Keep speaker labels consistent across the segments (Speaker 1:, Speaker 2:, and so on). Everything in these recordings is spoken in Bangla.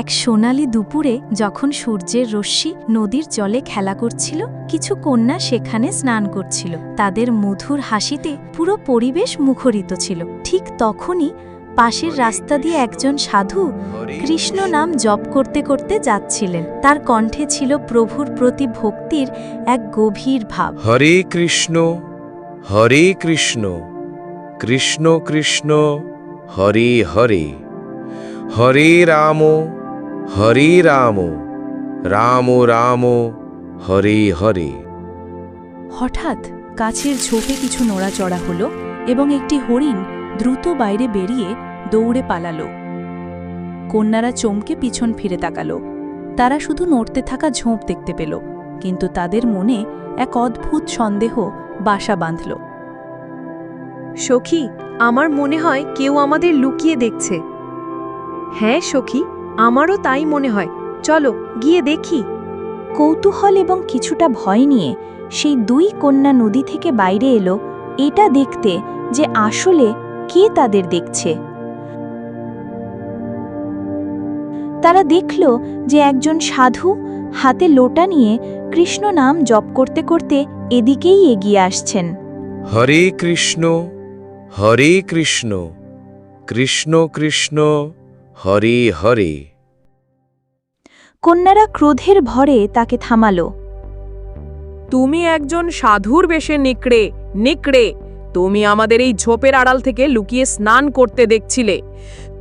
Speaker 1: এক সোনালি দুপুরে যখন সূর্যের রশ্মি নদীর জলে খেলা করছিল কিছু কন্যা সেখানে স্নান করছিল তাদের মধুর হাসিতে পুরো পরিবেশ মুখরিত ছিল ঠিক তখনই পাশের রাস্তা দিয়ে একজন সাধু কৃষ্ণ নাম জপ করতে করতে যাচ্ছিলেন তার কণ্ঠে ছিল প্রভুর প্রতি ভক্তির এক গভীর ভাব
Speaker 2: হরে কৃষ্ণ হরে কৃষ্ণ কৃষ্ণ কৃষ্ণ হরে হরে হরে রাম হরি রাম রাম রাম হরে হরে
Speaker 1: হঠাৎ কাছের ঝোপে কিছু নোড়াচড়া হলো এবং একটি হরিণ দ্রুত বাইরে বেরিয়ে দৌড়ে পালালো কন্যারা চমকে পিছন ফিরে তাকালো তারা শুধু নড়তে থাকা ঝোঁপ দেখতে পেল কিন্তু তাদের মনে এক অদ্ভুত সন্দেহ বাসা বাঁধল
Speaker 3: সখী আমার মনে হয় কেউ আমাদের লুকিয়ে দেখছে
Speaker 4: হ্যাঁ সখী আমারও তাই মনে হয় চলো গিয়ে দেখি
Speaker 1: কৌতূহল এবং কিছুটা ভয় নিয়ে সেই দুই কন্যা নদী থেকে বাইরে এলো এটা দেখতে যে আসলে কে তাদের দেখছে তারা দেখল যে একজন সাধু হাতে লোটা নিয়ে কৃষ্ণ নাম জপ করতে করতে এদিকেই এগিয়ে আসছেন
Speaker 2: হরে কৃষ্ণ হরে কৃষ্ণ কৃষ্ণ কৃষ্ণ হরে হরে
Speaker 1: কন্যারা ক্রোধের ভরে তাকে থামালো
Speaker 4: তুমি একজন সাধুর বেশে নিকড়ে নিকড়ে তুমি আমাদের এই ঝোপের আড়াল থেকে লুকিয়ে স্নান করতে দেখছিলে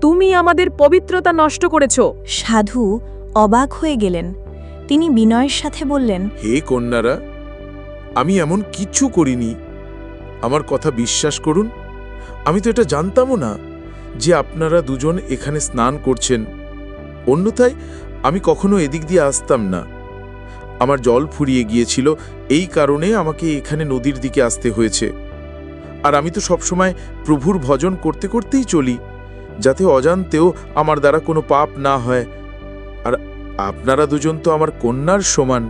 Speaker 4: তুমি আমাদের পবিত্রতা নষ্ট করেছ
Speaker 1: সাধু অবাক হয়ে গেলেন তিনি বিনয়ের সাথে বললেন
Speaker 5: হে কন্যারা আমি এমন কিচ্ছু করিনি আমার কথা বিশ্বাস করুন আমি তো এটা জানতামও না যে আপনারা দুজন এখানে স্নান করছেন অন্যথায় আমি কখনো এদিক দিয়ে আসতাম না আমার জল ফুরিয়ে গিয়েছিল এই কারণে আমাকে এখানে নদীর দিকে আসতে হয়েছে আর আমি তো সবসময় প্রভুর ভজন করতে করতেই চলি যাতে অজান্তেও আমার দ্বারা কোনো পাপ না হয় আর আপনারা দুজন তো আমার কন্যার সমান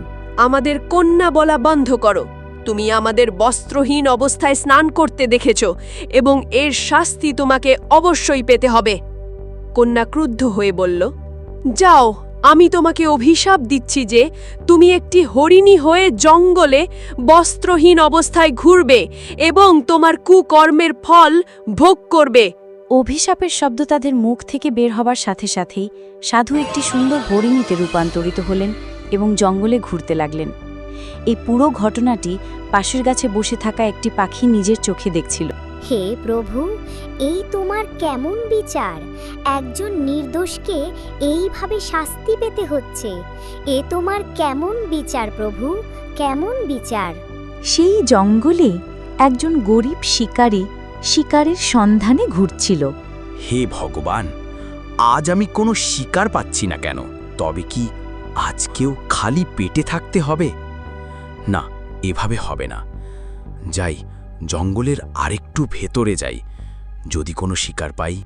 Speaker 4: আমাদের কন্যা বলা বন্ধ করো তুমি আমাদের বস্ত্রহীন অবস্থায় স্নান করতে দেখেছ এবং এর শাস্তি তোমাকে অবশ্যই পেতে হবে কন্যা ক্রুদ্ধ হয়ে বলল যাও আমি তোমাকে অভিশাপ দিচ্ছি যে তুমি একটি হরিণী হয়ে জঙ্গলে বস্ত্রহীন অবস্থায় ঘুরবে এবং তোমার কুকর্মের ফল ভোগ করবে
Speaker 1: অভিশাপের শব্দ তাদের মুখ থেকে বের হবার সাথে সাথেই সাধু একটি সুন্দর হরিণীতে রূপান্তরিত হলেন এবং জঙ্গলে ঘুরতে লাগলেন এই পুরো ঘটনাটি পাশের গাছে বসে থাকা একটি পাখি নিজের চোখে দেখছিল
Speaker 6: হে প্রভু এই তোমার কেমন বিচার একজন নির্দোষকে এইভাবে শাস্তি পেতে হচ্ছে এ তোমার কেমন বিচার প্রভু কেমন বিচার
Speaker 1: সেই জঙ্গলে একজন গরিব শিকারী শিকারের সন্ধানে ঘুরছিল
Speaker 7: হে ভগবান আজ আমি কোনো শিকার পাচ্ছি না কেন তবে কি আজকেও খালি পেটে থাকতে হবে না এভাবে হবে না যাই জঙ্গলের আরেকটু ভেতরে যাই যদি কোনো শিকার পাই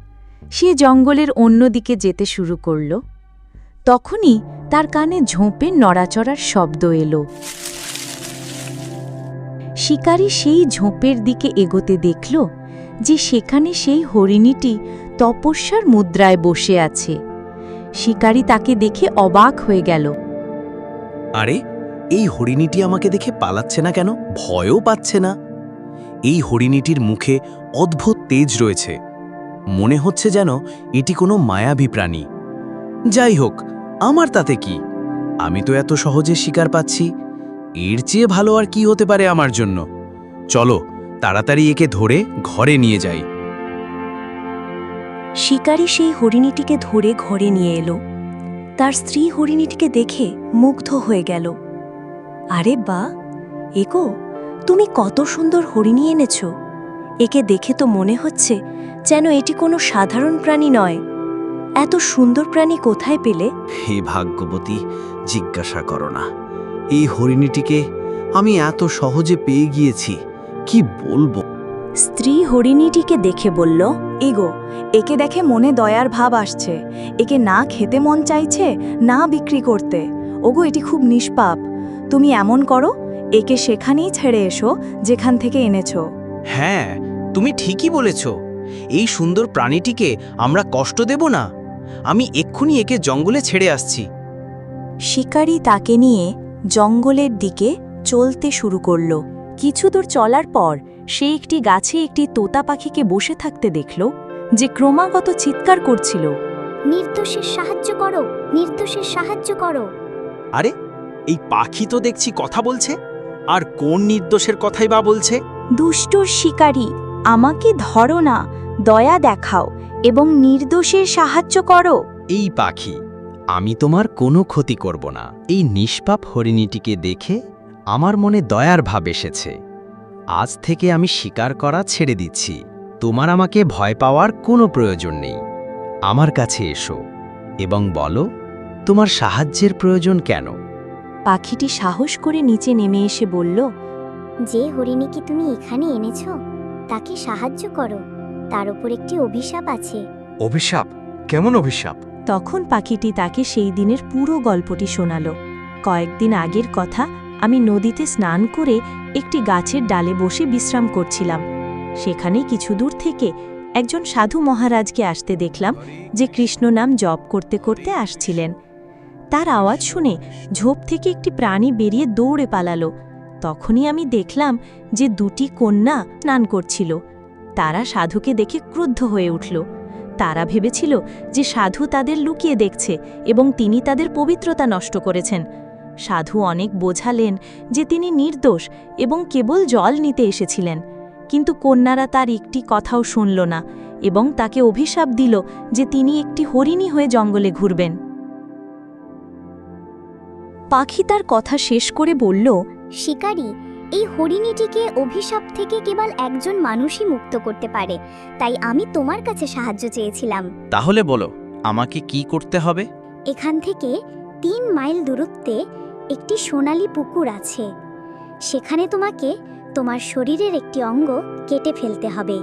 Speaker 1: সে জঙ্গলের অন্য দিকে যেতে শুরু করল তখনই তার কানে ঝোঁপের নড়াচড়ার শব্দ এলো শিকারি সেই ঝোঁপের দিকে এগোতে দেখল যে সেখানে সেই হরিণীটি তপস্যার মুদ্রায় বসে আছে শিকারি তাকে দেখে অবাক হয়ে গেল
Speaker 7: আরে এই হরিণীটি আমাকে দেখে পালাচ্ছে না কেন ভয়ও পাচ্ছে না এই হরিণীটির মুখে অদ্ভুত তেজ রয়েছে মনে হচ্ছে যেন এটি কোনো মায়াবী প্রাণী যাই হোক আমার তাতে কি আমি তো এত সহজে শিকার পাচ্ছি এর চেয়ে ভালো আর কি হতে পারে আমার জন্য চলো তাড়াতাড়ি একে ধরে ঘরে নিয়ে যাই
Speaker 1: শিকারী সেই হরিণীটিকে ধরে ঘরে নিয়ে এলো তার স্ত্রী হরিণীটিকে দেখে মুগ্ধ হয়ে গেল
Speaker 8: আরে বা একো তুমি কত সুন্দর হরিণী এনেছ একে দেখে তো মনে হচ্ছে যেন এটি কোনো সাধারণ প্রাণী নয় এত সুন্দর প্রাণী কোথায় পেলে
Speaker 7: হে ভাগ্যবতী জিজ্ঞাসা করো না এই হরিণীটিকে আমি এত সহজে পেয়ে গিয়েছি কি বলবো
Speaker 1: স্ত্রী হরিণীটিকে দেখে বলল
Speaker 9: এগো একে দেখে মনে দয়ার ভাব আসছে একে না খেতে মন চাইছে না বিক্রি করতে ওগো এটি খুব নিষ্পাপ তুমি এমন করো একে সেখানেই ছেড়ে এসো যেখান থেকে এনেছ
Speaker 7: হ্যাঁ তুমি ঠিকই বলেছ এই সুন্দর প্রাণীটিকে আমরা কষ্ট দেব না আমি এক্ষুনি একে জঙ্গলে ছেড়ে আসছি
Speaker 1: শিকারী তাকে নিয়ে জঙ্গলের দিকে চলতে শুরু করল কিছু দূর চলার পর সে একটি গাছে একটি তোতা পাখিকে বসে থাকতে দেখল যে ক্রমাগত চিৎকার করছিল
Speaker 10: নির্দোষের সাহায্য করো নির্দোষের সাহায্য করো
Speaker 7: আরে এই পাখি তো দেখছি কথা বলছে আর কোন নির্দোষের কথাই বা বলছে
Speaker 9: দুষ্টুর শিকারী আমাকে ধরো না দয়া দেখাও এবং নির্দোষের সাহায্য করো
Speaker 7: এই পাখি আমি তোমার কোনো ক্ষতি করব না এই নিষ্পাপ হরিণীটিকে দেখে আমার মনে দয়ার ভাব এসেছে আজ থেকে আমি শিকার করা ছেড়ে দিচ্ছি তোমার আমাকে ভয় পাওয়ার কোনো প্রয়োজন নেই আমার কাছে এসো এবং বলো তোমার সাহায্যের প্রয়োজন কেন
Speaker 1: পাখিটি সাহস করে নিচে নেমে এসে বলল
Speaker 10: যে হরিণীকে তুমি এখানে এনেছ তাকে সাহায্য করো তার উপর একটি অভিশাপ আছে
Speaker 7: অভিশাপ কেমন অভিশাপ
Speaker 1: তখন পাখিটি তাকে সেই দিনের পুরো গল্পটি শোনাল কয়েকদিন আগের কথা আমি নদীতে স্নান করে একটি গাছের ডালে বসে বিশ্রাম করছিলাম সেখানে কিছু দূর থেকে একজন সাধু মহারাজকে আসতে দেখলাম যে কৃষ্ণ নাম জপ করতে করতে আসছিলেন তার আওয়াজ শুনে ঝোপ থেকে একটি প্রাণী বেরিয়ে দৌড়ে পালালো তখনই আমি দেখলাম যে দুটি কন্যা স্নান করছিল তারা সাধুকে দেখে ক্রুদ্ধ হয়ে উঠল তারা ভেবেছিল যে সাধু তাদের লুকিয়ে দেখছে এবং তিনি তাদের পবিত্রতা নষ্ট করেছেন সাধু অনেক বোঝালেন যে তিনি নির্দোষ এবং কেবল জল নিতে এসেছিলেন কিন্তু কন্যারা তার একটি কথাও শুনল না এবং তাকে অভিশাপ দিল যে তিনি একটি হরিণী হয়ে জঙ্গলে ঘুরবেন পাখি তার কথা শেষ করে বলল
Speaker 10: শিকারী এই হরিণীটিকে অভিশাপ থেকে কেবল একজন মানুষই মুক্ত করতে পারে তাই আমি তোমার কাছে সাহায্য চেয়েছিলাম
Speaker 7: তাহলে বলো আমাকে কি করতে হবে
Speaker 10: এখান থেকে তিন মাইল দূরত্বে একটি সোনালি পুকুর আছে সেখানে তোমাকে তোমার শরীরের একটি অঙ্গ কেটে ফেলতে হবে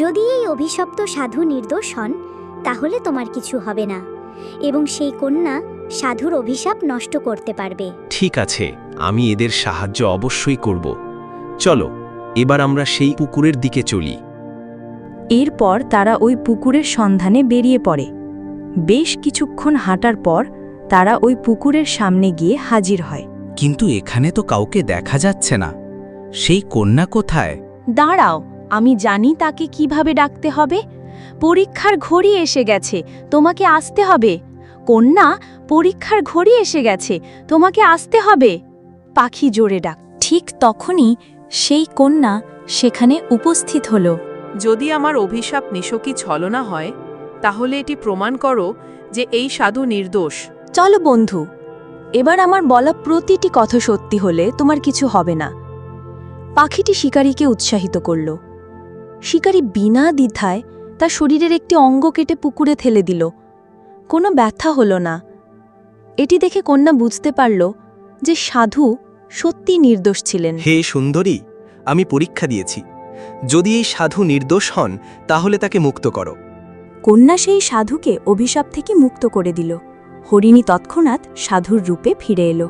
Speaker 10: যদি এই অভিশপ্ত সাধু নির্দোষ হন তাহলে তোমার কিছু হবে না এবং সেই কন্যা সাধুর অভিশাপ নষ্ট করতে পারবে
Speaker 7: ঠিক আছে আমি এদের সাহায্য অবশ্যই করব চলো এবার আমরা সেই পুকুরের দিকে চলি
Speaker 1: এরপর তারা ওই পুকুরের সন্ধানে বেরিয়ে পড়ে বেশ কিছুক্ষণ হাঁটার পর তারা ওই পুকুরের সামনে গিয়ে হাজির হয়
Speaker 7: কিন্তু এখানে তো কাউকে দেখা যাচ্ছে না সেই কন্যা কোথায়
Speaker 9: দাঁড়াও আমি জানি তাকে কিভাবে ডাকতে হবে পরীক্ষার ঘড়ি এসে গেছে তোমাকে আসতে হবে কন্যা পরীক্ষার ঘড়ি এসে গেছে তোমাকে আসতে হবে পাখি জোরে ডাক
Speaker 1: ঠিক তখনই সেই কন্যা সেখানে উপস্থিত হল
Speaker 4: যদি আমার অভিশাপ নিশকি ছলনা হয় তাহলে এটি প্রমাণ করো যে এই সাধু নির্দোষ
Speaker 9: চলো বন্ধু এবার আমার বলা প্রতিটি কথা সত্যি হলে তোমার কিছু হবে না
Speaker 1: পাখিটি শিকারীকে উৎসাহিত করল শিকারী বিনা দ্বিধায় তার শরীরের একটি অঙ্গ কেটে পুকুরে থেলে দিল কোনো ব্যথা হলো না এটি দেখে কন্যা বুঝতে পারল যে সাধু সত্যি নির্দোষ ছিলেন
Speaker 7: হে সুন্দরী আমি পরীক্ষা দিয়েছি যদি এই সাধু নির্দোষ হন তাহলে তাকে মুক্ত করো
Speaker 1: কন্যা সেই সাধুকে অভিশাপ থেকে মুক্ত করে দিল হরিণী তৎক্ষণাৎ সাধুর রূপে ফিরে এলো